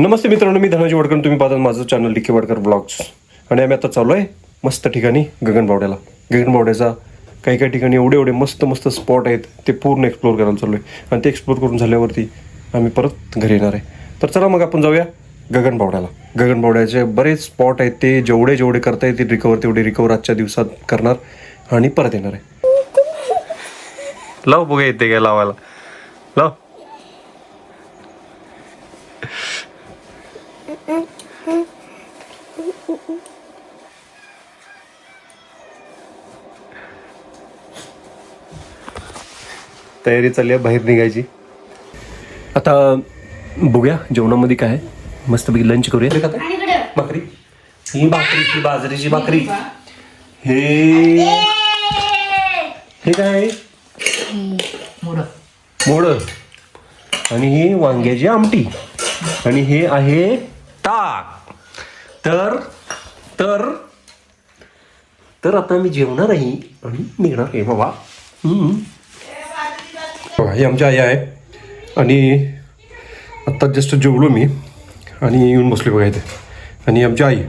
नमस्ते मित्रांनो मी धनाजी वडकर तुम्ही पाहतात माझं channel D K Wadkar blogs आणि आम्ही आता चाललो आहे मस्त ठिकाणी गगनबावड्याला गगनबावड्याचा काही काही ठिकाणी एवढे एवढे मस्त मस्त स्पॉट आहेत ते पूर्ण एक्सप्लोर करायला चाललो आहे. आणि ते एक्सप्लोर करून झाल्यावरती आम्ही परत घरी येणार आहे. तर चला मग आपण जाऊया गगनबावड्याला गगनबावड्याचे बरेच स्पॉट आहेत ते जेवढे जेवढे करता येतील रिकवर तेवढे रिकवर आजच्या दिवसात करणार आणि परत येणार आहे. लाव बघा येते काय लावायला. लाव. तयारी चालली आहे बाहेर निघायची. आता बघूया जेवणामध्ये काय आहे. मस्तपैकी लंच करूया. भाकरी. ही भाकरीची बाजरीची भाकरी. हे हे. काय? आहे मोड आणि ही वांग्याची आमटी. आणि हे आहे ताक. तर तर तर आता मी जेवणार आहे आणि निघणार आहे बाबा. हम्म. ही आमची आई आहे आणि आत्ता जस्ट जेवलो मी. आणि येऊन बसले बघा इथे. आणि आमची आई.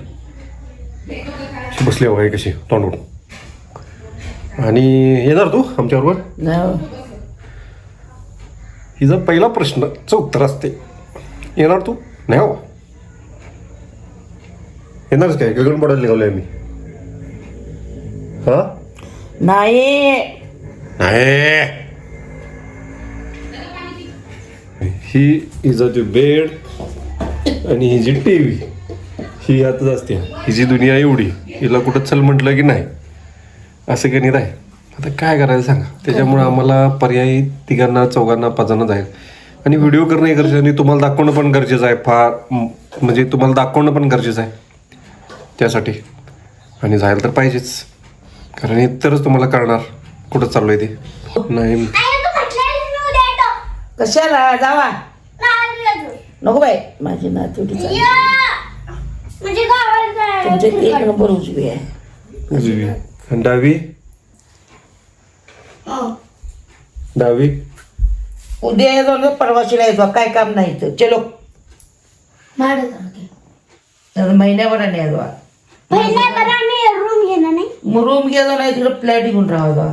बसली बघा कशी तोंडून. आणि येणार तू आमच्याबरोबर? नाही हिचा पहिला प्रश्नचं उत्तर असते. येणार तू? नाही हो. येणारच काय? गगन पडायला निघालोय आम्ही. हा? नाही. ही इज जो बेड आणि ही जी टी व्ही ही यातच असते. ही जी दुनिया एवढी हिला कुठं चल म्हटलं की नाही असं गणित आहे आता काय करायचं सांगा? त्याच्यामुळे आम्हाला पर्यायी तिघांना चौघांना पाचांना जाईल आणि व्हिडिओ करणं हे गरजेचं आणि तुम्हाला दाखवणं पण गरजेचं आहे. फार म्हणजे तुम्हाला दाखवणं पण गरजेचं आहे. त्यासाठी. आणि जायला तर पाहिजेच. कारण इतरच तुम्हाला कळणार कुठं आहे ते. नाही. कशाला? जावा. नको बाई. माझी नातू म्हणजे गावाला तुमचे. एक नंबर उजवी आहे. उजवी. आणि डावी? डावी? उद्या येतो ना परवाशीला येतो काय काम नाही तर चलो. महिन्याभर नाही येतो रूम घेणार नाही? रूम गेलो नाही तिकडे फ्लॅट घेऊन राहावा.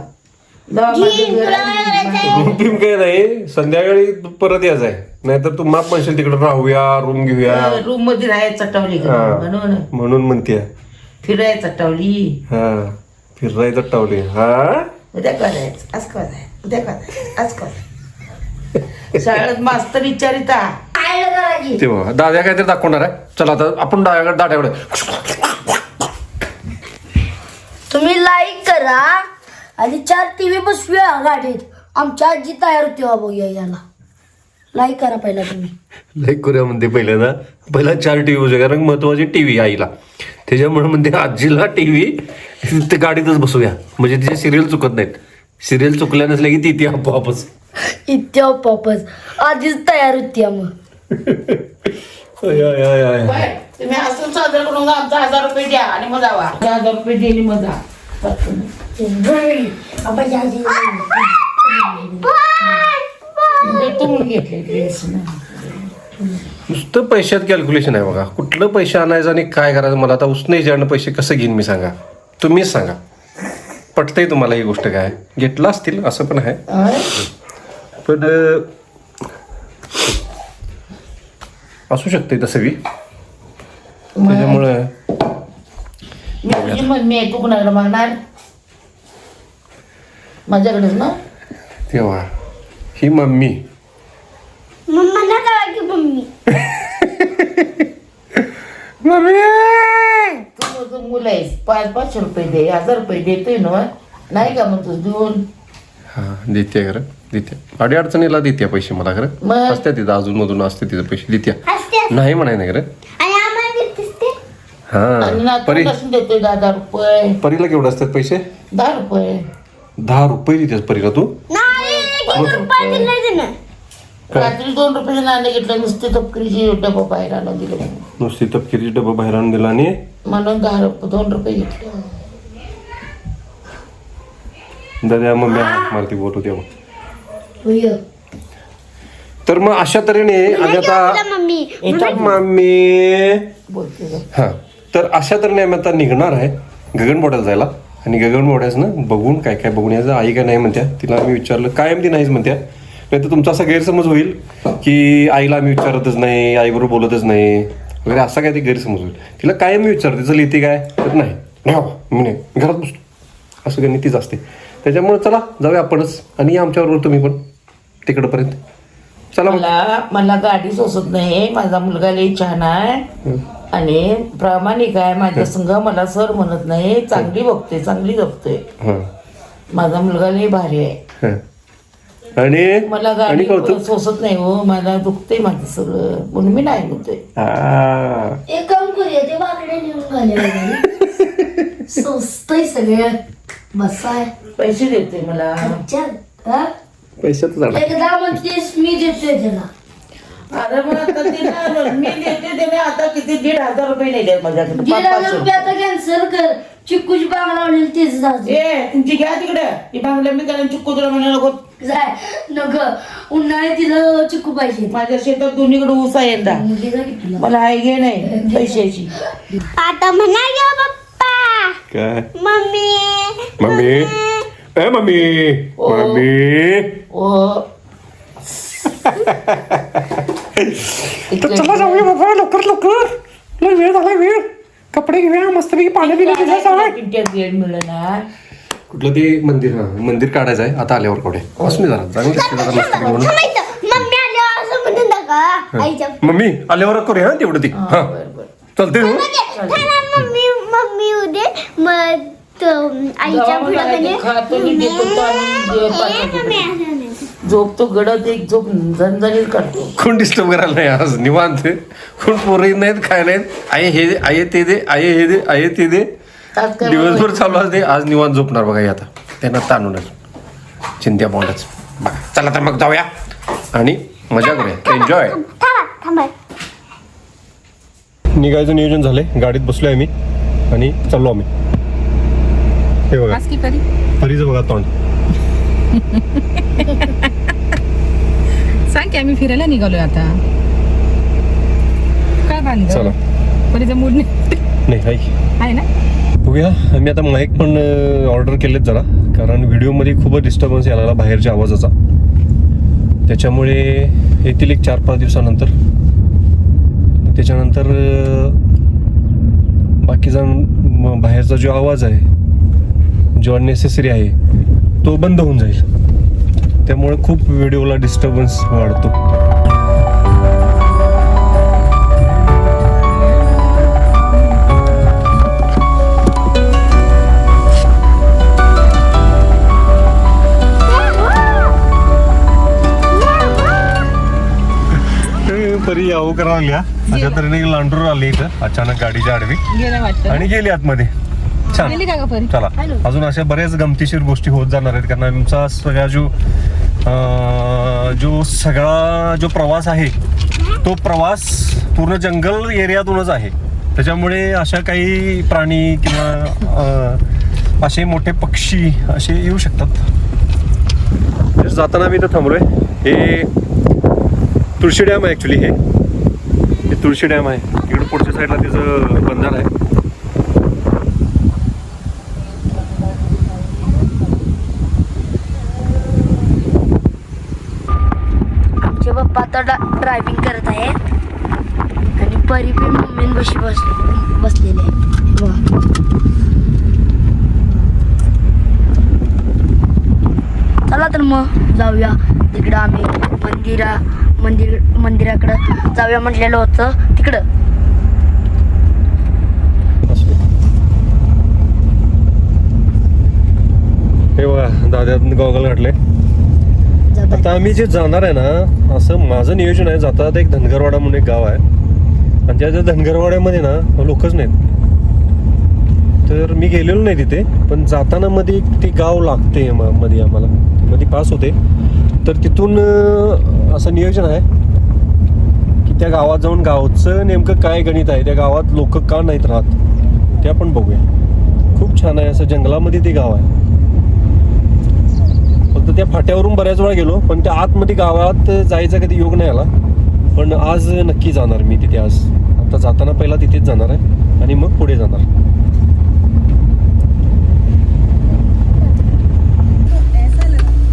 रूम काय नाही संध्याकाळी परत यायचं आहे नाहीतर तू माप म्हणशील तिकडे राहूया रूम घेऊया. रूममध्ये राहायचं चटवली का हा. म्हणून. म्हणून म्हणते फिरायचं चटवली हा फिरायचं टावले. हा? उद्या करायचं आज करायचं उद्या करायचं आज करायचं. शाळेत मास्तर विचारिता करायची तेव्हा दाद्या काहीतरी दाखवणार आहे. चला आता आपण दाद्याकडे दाट्याकडे तुम्ही लाईक करा. आणि चार टीव्ही बसवूया गाडीत. आमच्या आजी तयार होती हो बघूया याला. लाईक करा पहिला तुम्ही. लाईक करूया म्हणते पहिल्यांदा पहिला चार टी व्ही कारण महत्वाची टी व्ही आईला. त्याच्यामुळे म्हणते आजीला टी व्ही ते गाडीतच बसूया म्हणजे तिचे सिरियल चुकत नाहीत. सिरियल चुकल्या नसल्या की ती ती आपोआपच. इत्या पॉपच आधीच तयार होती मग आय. बाय, तुम्ही असं सादर करून आमचा हजार रुपये द्या आणि मग जावा. हजार रुपये दिली मग जा. नुसतं पैशात कॅल्क्युलेशन आहे बघा. कुठलं पैसे आणायचं आणि काय करायचं मला आता उसने जाणं पैसे कसं घेईन मी सांगा. तुम्हीच सांगा. पटतंय तुम्हाला ही गोष्ट काय? घेतलं असतील असं पण आहे. पण असू शकते तसं बी. त्याच्यामुळं मी कुणाकडे मागणार? माझ्याकडेच ना? तेव्हा. ही मम्मी. मम्मा ना करा की मम्मी. मम्मी! तू माझं मुलं आहेस पाच पाचशे रुपये दे हजार रुपये देतोय ना? नाही का मग तू देऊन? हा देते खरं देते. अडी अडचणीला देते पैसे मला खरं. मग? असते तिथं अजून मधून असते तिथं पैसे देते. नाही म्हणाय नाही खरं आणि आम्हाला देतेस ते आणि हा परी नातू देतोय दहा हजार रुपये. परीला केवढे असतात पैसे? दहा रुपये. दहा रुपये देतेस परीला तू? नाही एक रुपया दिला तिनं. रात्री दोन रुपयाचे नाणे घेतलं नुसते तपकरीची डबा बाहेर आणून दिलं नुसती तपकिरीची डबा बाहेर आणून दिला आणि? म्हणून दहा रुपये दोन रुपये घेतले. दादा मम्मी मला ती बोलतो तेव्हा तर मग अशा तऱ्हेने आम्ही आता मम्मी. मम्मी. बोलते. हा. तर अशा तऱ्हेने आम्ही आता निघणार आहे. गगनबावड्याला जायला. आणि गगनबावड्याचं बघून काय काय बघून यायचं. आई काय नाही म्हणत्या. तिला आम्ही विचारलं कायम ती नाहीच म्हणत्या. नाही तर तुमचा असा गैरसमज होईल की आईला आम्ही विचारतच नाही आईबरोबर बोलतच नाही. वगैरे असा काय ते गैरसमज होईल. तिला कायम मी विचारते चल येते काय? तर नाही. नाही बाबा मी नाही. मी घरात बसतो. असं काही तीच असते. त्याच्यामुळे चला जाऊया आपणच. आणि या आमच्याबरोबर तुम्ही पण. तिकडपर्यंत. चला मला मला गाडी सोसत नाही. माझा मुलगा लई छान आहे. आणि प्रामाणिक आहे माझ्या संघ मला सर म्हणत नाही चांगली बघते चांगली जपते. हां. माझा मुलगा लई भारी आहे. हां. आणि? मला आणि गाडी कौतुक सोसत नाही हो मला दुखते माझं सगळं म्हणून मी नाही म्हणते आ, एक काम करूया ते वाकडे सगळं. बसाय पैसे देते मला. अच्छा हा? झाड एकदा म्हणतेस मी देतोय त्याला अरे मग आता तिला मी देते त्याने आता किती दीड हजार रुपये नेले माझ्याकडे दीड हजार रुपये आता कॅन्सल कर. चिक्कूची बाग लावलेली तेच जाऊ ए तुमची घ्या तिकडे. ती बांगल्या मी कारण चिक्कू तुला म्हणाला नको जाय. नग उन्हाळ्यात तिला चिक्कू पाहिजे. माझ्या शेतात दोन्हीकडे ऊस आहे यंदा मुलगी जा की तुला? मला आहे घे नाही पैशाची. आता म्हणा ग पप्पा. काय? मम्मी. मम्मी? ए मम्मी. मम्मी. ओ. चला जाऊया बाबा लवकर लवकर. लय वेळ झाला वेळ. कपडे घेऊया मस्तपैकी पाणी बिणी घेऊया सगळं वेळ मिळणार? कुठलं ते मंदिर हा मंदिर काढायचं आहे आता आल्यावर कवडे बस मी जरा जाऊन दिसते जरा म्हणून. मम्मी आल्यावर असं म्हणून नका आईच्या मम्मी आल्यावर करूया हा तेवढं ती. हा बरं बरं. चालते हो मम्मी मम्मी उद्या मग आईच्या खातो देतो तो आणि जे पाठवतो. झोपतो गडद एक झोप झणझणीत काढतो. कोण डिस्टर्ब करायला नाही आज? निवांत कोण पोरही नाहीत काय नाहीत. आई हे दे आई ते दे आई हे दे आई ते दे. आज काय दिवसभर चालू असते. आज निवांत झोपणार बघा हे आता. त्यांना ताणूनच. चिंत्या बॉन्डच बघा चला तर मग जाऊया. आणि मजा करूया. एन्जॉय निघायचं नियोजन झालंय. गाडीत बसलोय आम्ही. आणि चाललो आम्ही. हे बघा. आज की परी परीचं बघा तोंड. सांग की आम्ही फिरायला निघालोय आता. काय बांध चला. परीचा मूड नाही. नाही हाय आहे ना? बघूया. आम्ही आता माईक पण ऑर्डर केलेत जरा. कारण व्हिडिओमध्ये खूपच डिस्टर्बन्स यायला लागला बाहेरच्या आवाजाचा. त्याच्यामुळे येतील एक चार पाच दिवसानंतर. त्याच्यानंतर अं, बाकीचा म- बाहेरचा जो आवाज आहे जो अननेसेसरी आहे तो बंद होऊन जाईल. त्यामुळे खूप व्हिडिओला डिस्टर्बन्स वाढतो. परी यावं करायला लागल्या. अशा तऱ्हेने लांडूर आली इथं अचानक गाडीच्या आडवी. आणि गेली आतमध्ये. छान. गेली का ग परी? चला. अजून अशा बऱ्याच गमतीशीर गोष्टी होत जाणार आहेत कारण आमचा सगळा जो अं, जो सगळा जो प्रवास आहे तो प्रवास पूर्ण जंगल एरियातूनच आहे. त्याच्यामुळे अशा काही प्राणी किंवा अं, असे मोठे पक्षी असे येऊ शकतात. तर जाताना मी इथं थांबलोय. हे तुळशी डॅम आहे ॲक्च्युली हे. हे तुळशी डॅम आहे. इकडे पुढच्या साईडला तिचं बंधार आहे. आमचे आता ड्रायव्हिंग करत आहेत. आणि परी पण मम्मीन बशी बस बसलेले आहे. बघा. चला तर मग जाऊया. तिकडं आम्ही मंदिरा मंदिर मंदिराकडं जाऊया म्हटलेलं होतं. तिकडं. हे बघा दाद्यात गॉगल घातले आता आम्ही जे जाणार आहे ना असं माझं नियोजन आहे जाता एक धनगरवाडा म्हणून एक गाव आहे. आणि त्या धनगरवाड्यामध्ये ना लोकच नाहीत. तर मी गेलेलो नाही तिथे पण जाताना मध्ये ते गाव लागते मध्ये आम्हाला. मध्ये पास होते. तर तिथून असं नियोजन आहे की त्या गावात जाऊन गावचं नेमकं काय गणित आहे त्या गावात लोक का नाहीत राहत ते आपण बघूया. खूप छान आहे असं जंगलामध्ये ते गाव आहे. तर त्या फाट्यावरून बऱ्याच वेळा गेलो पण त्या आतमध्ये गावात जायचा कधी योग नाही आला. पण आज नक्की जाणार मी तिथे आज. आता जाताना पहिला तिथेच जाणार आहे आणि मग पुढे जाणार.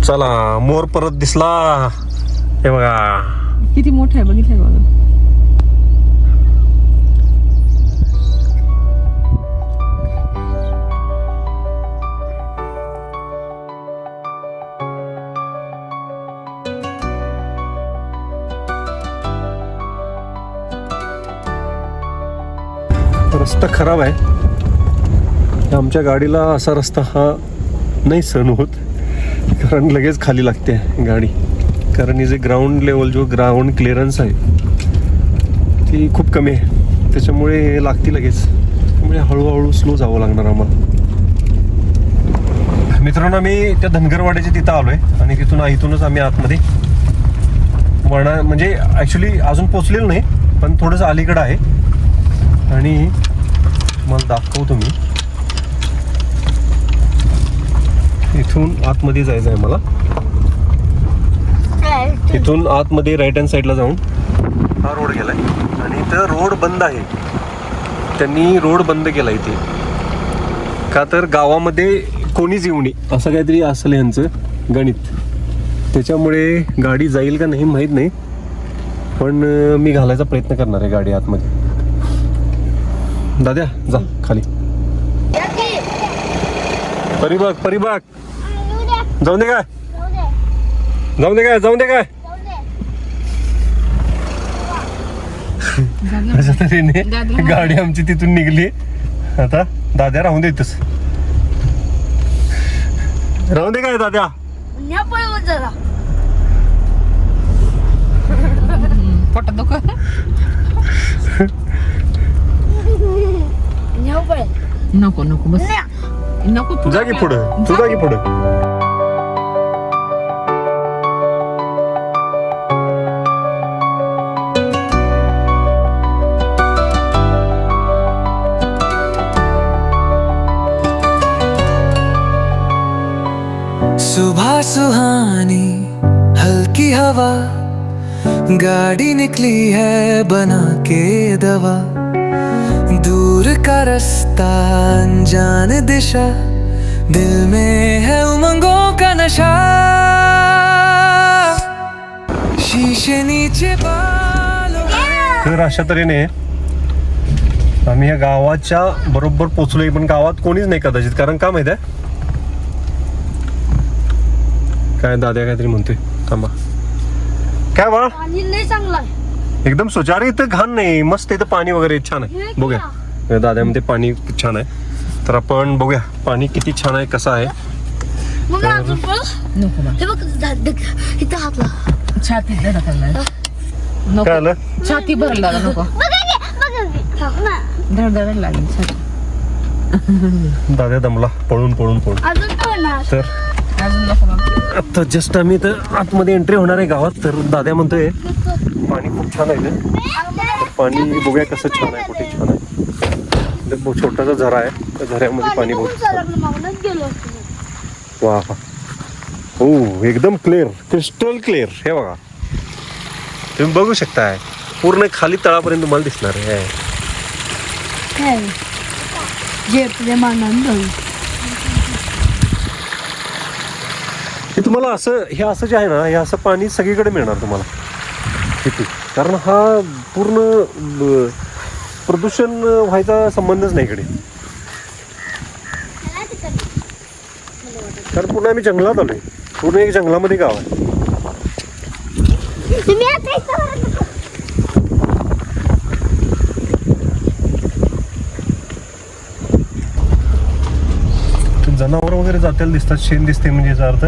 चला मोर परत दिसला. हे बघा. किती मोठा आहे बघितलं रस्ता खराब आहे. आमच्या गाडीला असा रस्ता हा नाही सहन होत. कारण लगेच खाली लागते गाडी. कारण ही जे ग्राउंड लेवल जो ग्राउंड क्लिअरन्स आहे ती खूप कमी आहे. त्याच्यामुळे लागते लगेच. त्यामुळे हळूहळू स्लो जावं लागणार आम्हाला. मित्रांनो मी त्या धनगरवाड्याच्या तिथं आलो आहे आणि तिथून इथूनच आम्ही आतमध्ये. वळणार म्हणजे ॲक्च्युली अजून पोचलेलो नाही पण थोडंसं अलीकडं आहे. आणि मला दाखवतो मी. इथून आतमध्ये जायचं आहे मला. इथून आतमध्ये राईट हँड साईडला जाऊन हा रोड गेलाय. आणि इथं रोड बंद आहे. त्यांनी रोड बंद केला इथे. का तर गावामध्ये कोणीच येऊ नये. असं काहीतरी असलं यांचं गणित. त्याच्यामुळे गाडी जाईल का नाही माहीत नाही. पण मी घालायचा प्रयत्न करणार आहे गाडी आतमध्ये. दाद्या जा खाली. परिबाग परिबाग जाऊन दे काय? जाऊन दे काय जाऊन दे काय? अशा तऱ्हेने गाडी आमची तिथून निघली. आता दाद्या राहून देतच राहून दे काय दाद्या? जरा. पोटात दुख नको नको बस. नको पुढं तू सुबह सुहानी हल्की हवा गाड़ी निकली है बना के दवा। दूर रास्ता अनजान दिशा दिल में है उमंगों का नशा। शीशे नीचे बालों तर अशा तऱ्हेने आम्ही या गावाच्या बरोबर पोचलोय पण गावात कोणीच नाही कदाचित. कारण का माहीत आहे? काय दाद्या काहीतरी म्हणतोय? थांबा. काय बाळा? एकदम सुचारी इथं घाण नाही. मस्त इथं पाणी वगैरे छान आहे. बघूया. दाद्यामध्ये पाणी खूप छान आहे. तर आपण बघूया पाणी किती छान आहे कसं आहे. मग अजून पळ नको बा. हे बघ धा- ध- इथं हातला छाती धडकला काय नको. आलं? छाती भरला नको. थांब ना. धड धड लागेल छाती दाद्या दमला पळून पळून पळून. अजून तर अजून नको मग आता जस्ट आम्ही तर आतमध्ये एंट्री होणार आहे गावात. तर दाद्या म्हणतोय पाणी खूप छान आहे इथं. पाणी बघूया कसं छान आहे कुठे छान आहे. छोटासा झरा आहे. त्या झऱ्यामध्ये पाणी बहुत वा हो एकदम क्लिअर क्रिस्टल क्लिअर हे बघा. तुम्ही बघू शकताय. पूर्ण खाली तळापर्यंत तुम्हाला दिसणार आहे. हे तुम्हाला असं हे असं जे आहे ना हे असं पाणी सगळीकडे मिळणार तुम्हाला. इथे कारण हा पूर्ण प्रदूषण व्हायचा संबंधच नाही इकडे. कारण पूर्ण आम्ही जंगलात आलोय. पूर्ण एक जंगलामध्ये गाव आहे. जनावर वगैरे जातेले दिसतात. शेण दिसते म्हणजे याचा अर्थ.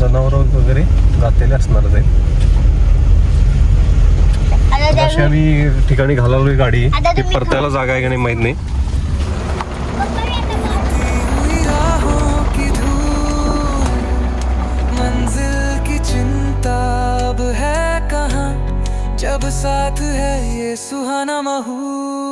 जनावर वगैरे जातेले असणारच आहे अशी आम्ही ठिकाणी घालालोय गाडी. ती परतायला जागा आहे का नाही माहीत नाही. है जब साथ है ये सुहाना महूल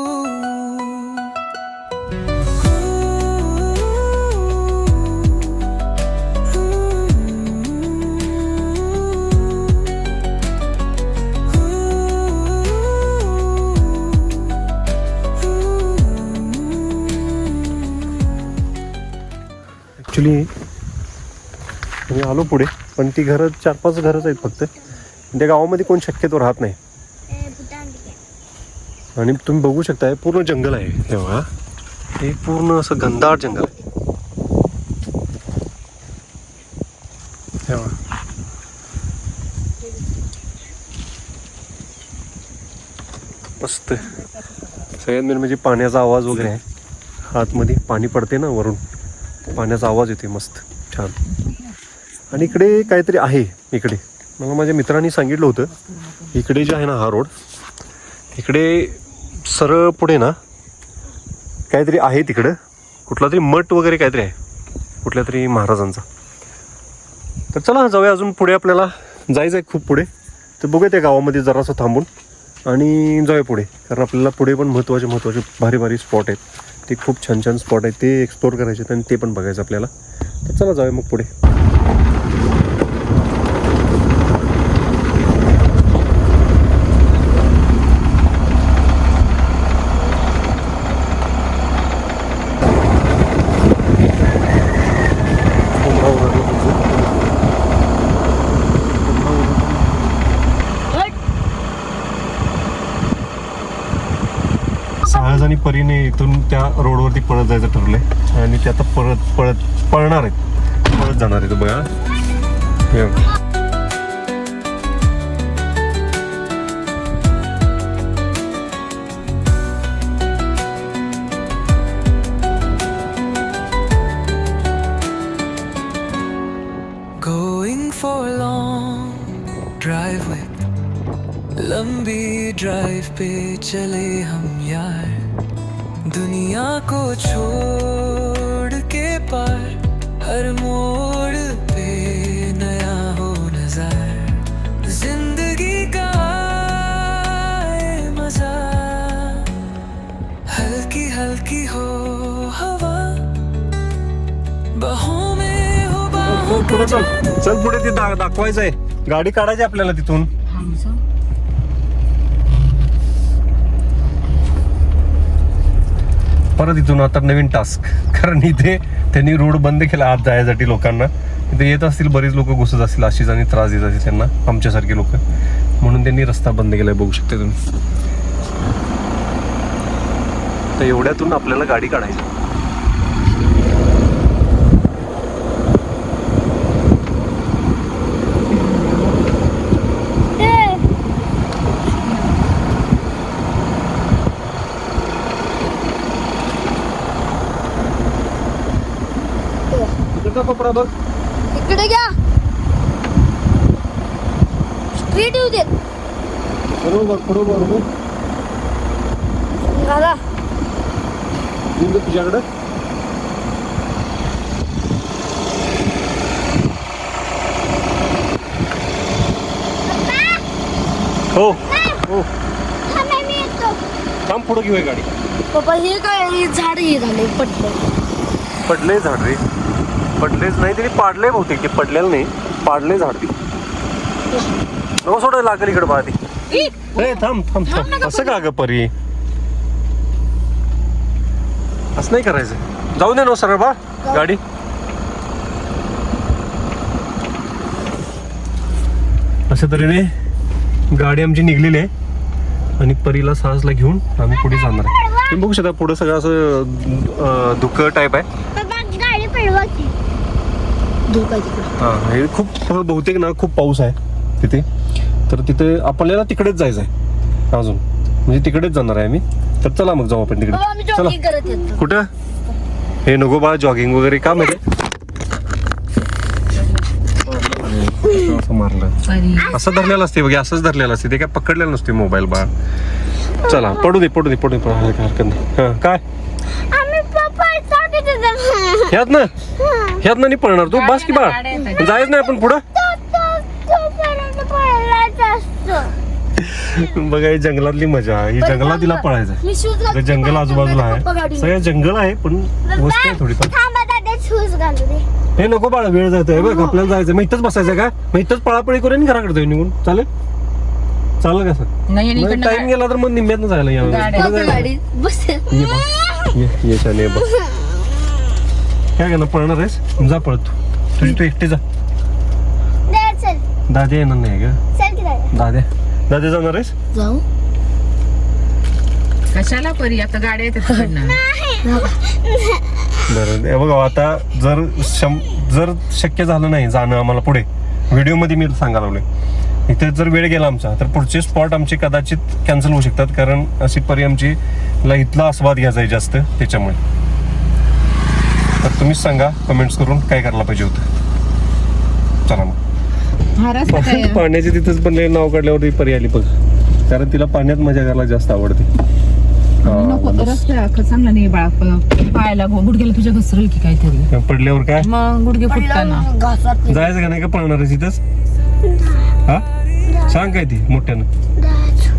ॲक्च्युली मी आलो पुढे पण ती घरं चार पाच घरच आहेत फक्त. त्या गावामध्ये कोण शक्यतो राहत नाही. आणि तुम्ही बघू शकताय पूर्ण जंगल आहे तेव्हा हे पूर्ण असं घनदाट जंगल आहे. तेव्हा मस्त. सगळ्यात मेन म्हणजे पाण्याचा आवाज वगैरे आहे. आतमध्ये पाणी पडते ना वरून. पाण्याचा आवाज येते मस्त छान. आणि इकडे काहीतरी आहे इकडे. मला माझ्या मित्रांनी सांगितलं होतं इकडे जे आहे ना हा रोड इकडे सरळ पुढे ना काहीतरी आहे तिकडं. कुठला तरी मठ वगैरे काहीतरी आहे कुठल्या तरी महाराजांचा. तर चला जाऊया अजून पुढे आपल्याला. जायचं आहे खूप पुढे. तर बघूया त्या गावामध्ये जरासं थांबून. आणि जाऊया पुढे कारण आपल्याला पुढे पण महत्त्वाचे महत्त्वाचे भारी भारी स्पॉट आहेत. ते खूप छान छान स्पॉट आहेत ते एक्सप्लोर करायचे आहेत आणि ते पण बघायचं आपल्याला. तर चला जाऊया मग पुढे सहज आणि परीने इथून त्या रोडवरती पळत जायचं ठरलंय. आणि ते आता परत पळत पळणार आहेत. पळत जाणार आहेत बघा. बघा. लंबी ड्राइव पे चले हम यार को छोड़ के पार हर मोड़ पे नया हो नजर। जिंदगी का मजा हल्की हल्की हो हवा। बाहों में हो बाहों चल पुढे चल चल पुढे ते दा दाखवायचं आहे गाडी काढायची आपल्याला तिथून. परत इथून आता नवीन टास्क कारण इथे त्यांनी रोड बंद केला आत जायसाठी लोकांना. इथे येत असतील बरीच लोक घुसत असतील अशीच आणि त्रास देत असतील त्यांना आमच्यासारखे लोक. म्हणून त्यांनी रस्ता बंद केलाय बघू शकते तुम्ही. तर एवढ्यातून आपल्याला गाडी काढायची. कपडा बघ इकडे घ्या. स्ट्रीट येऊ देत. बरोबर बरोबर घाला तुझ्याकडं. हो हो. थांब पुढं घेऊया गाडी. पप्पा हे काय हे झाड हे झाले पटलं पडले झाड रे. पडलेच नाही तरी पाडले बहुतेक ते पडलेलं नाही पाडले झाड ती. नको सोडायला लागेल इकडे ती. ए थांब थांब थांब. असं का ग परी? असं नाही करायचं. जाऊ दे ना सरळ बा गाडी. अशा तऱ्हेने गाडी आमची निघलेली आहे. आणि परीला साहसला घेऊन आम्ही पुढे जाणार आहे. तुम्ही बघू शकता पुढे सगळं असं धुकं टाईप आहे. धोका तिकडे हा हे खूप बहुतेक ना खूप पाऊस आहे तिथे. तर तिथे आपल्याला तिकडेच जायचं आहे. अजून. म्हणजे तिकडेच जाणार आहे आम्ही. तर चला मग जाऊ आपण बाबा आम्ही तिकडे चला. जॉगिंग करत येतो. कुठं? हे नको बा जॉगिंग वगैरे का माहिती असं मारलं. असं धरलेलं असते बघा असंच धरलेलं असते ते काय पकडलेलं नसते मोबाईल बा. चला पडू दे पडू दे पडू दे. पडू दे, काय हरकत नाही. हा काय? ह्यात ना ह्यात नाही पळणार तू? बस की बा जायच नाही आपण पुढं? बघा ही जंगलातली मजा ही जंगलात तिला पळायचं मी शूज तर जंगल आजूबाजूला आहे. सगळं जंगल आहे पण वस्ती आहे थोडीफार. शूज घालू दे. हे नको बाळा वेळ जातोय. बघ आपल्याला जायचं मग इथंच बसायचं का? मग इथंच पळापळी करून घराकडे जाऊ निघून. चालेल? चालेल का सर टाइम गेला तर मग निम्म्यातनं जायला या काय करणार पळणार आहेस? जा पळतो तुझी तू एकटी जा. दाद्या येणार नाही का दाद्या दाद्या जाणार आहेस? जाऊ. कशाला परी? आता गाड्या येतात तिकडनं. बरं बघा आता जर शं जर शक्य झालं नाही जाणं आम्हाला पुढे व्हिडिओमध्ये मी सांगायला लागलोय. इथे जर वेळ गेला आमचा तर पुढचे स्पॉट आमचे कदाचित कॅन्सल होऊ शकतात कारण अशी परी आमची ला इथला आस्वाद घ्यायचा आहे जास्त त्याच्यामुळे. तर तुम्हीच सांगा कमेंट्स करून काय करायला पाहिजे होतं. चला मग. रस्ता काय आहे? पाण्याचे तिथंच पण नाव काढल्यावरती परी आली बघ. कारण तिला पाण्यात मजा करायला जास्त आवडते. नको रस्ता अख्खा चांगला नाही बाळा प- पायाला गो- गुडघ्याला तुझ्या घसरल की काहीतरी. पडल्यावर काय? मग गुडघे फुटताना. घासात जायचं का नाही का पळणार तिथंच? हा? सांग काय ती मोठ्यानं.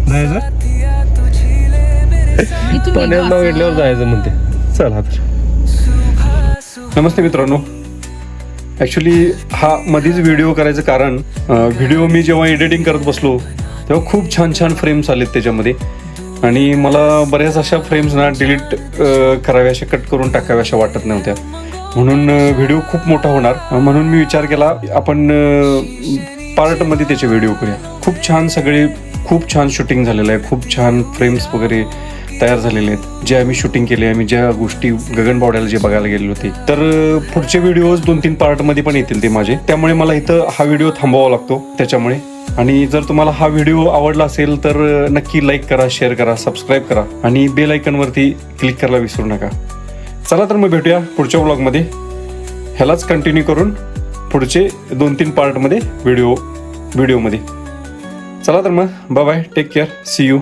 जायचं? पाण्यात नाव घेतल्यावर जायचं म्हणते. चला तर नमस्ते मित्रांनो. ॲक्च्युली हा मधीच व्हिडिओ करायचं कारण व्हिडिओ मी जेव्हा एडिटिंग करत बसलो तेव्हा खूप छान छान फ्रेम्स आलेत त्याच्यामध्ये. आणि मला बऱ्याच अशा फ्रेम्स ना डिलीट कराव्याशा कट करून टाकाव्याशा वाटत नव्हत्या. म्हणून व्हिडिओ खूप मोठा होणार. म्हणून मी विचार केला आपण पार्टमध्ये त्याचे व्हिडिओ करूया. खूप छान सगळे खूप छान शूटिंग झालेलं आहे. खूप छान फ्रेम्स वगैरे तयार झालेले आहेत. जे आम्ही शूटिंग केले आम्ही ज्या गोष्टी गगनबावड्याला जे बघायला गेलेलो होते. तर पुढचे व्हिडिओज दोन तीन पार्टमध्ये पण येतील ते माझे. त्यामुळे मला इथं हा व्हिडिओ थांबवावा लागतो त्याच्यामुळे. आणि जर तुम्हाला हा व्हिडिओ आवडला असेल तर नक्की लाईक करा शेअर करा सबस्क्राईब करा. आणि बेल आयकनवरती क्लिक करायला विसरू नका. चला तर मग भेटूया पुढच्या ब्लॉगमध्ये ह्यालाच कंटिन्यू करून पुढचे दोन तीन पार्टमध्ये व्हिडिओ व्हिडिओमध्ये चला तर मग bye bye take care see you